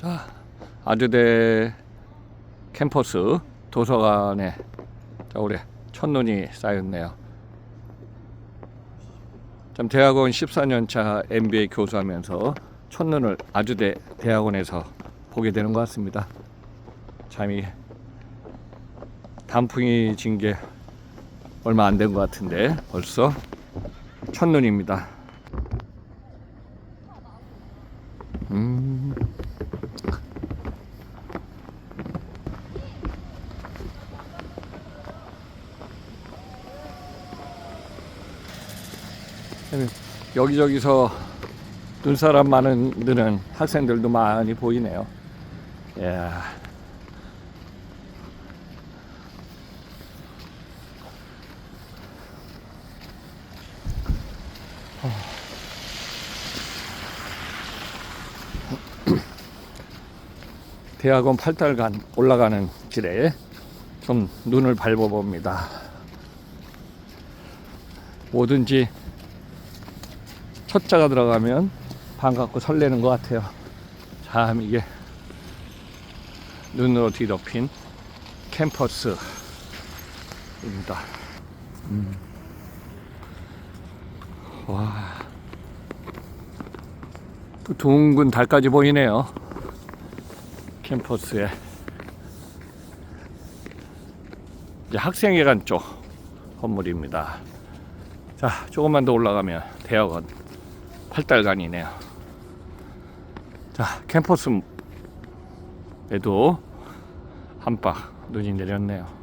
자, 아주대 캠퍼스 도서관에 자, 우리 첫눈이 쌓였네요. 참 대학원 14년차 MBA 교수하면서 첫눈을 아주대 대학원에서 보게 되는 것 같습니다. 참이 단풍이 진 게 얼마 안 된 것 같은데 벌써 첫눈입니다. 음. 여기저기서 눈사람 많은 드는 학생들도 많이 보이네요. 예. 대학원 8달간 올라가는 길에 좀 눈을 밟아봅니다. 뭐든지 첫 자가 들어가면 반갑고 설레는 것 같아요. 참 이게 눈으로 뒤덮인 캠퍼스입니다. 음. 와. 또 둥근 달까지 보이네요. 캠퍼스에. 이제 학생회관 쪽 건물입니다. 자, 조금만 더 올라가면 대학원 8달간이네요. 자, 캠퍼스에도 한박 눈이 내렸네요.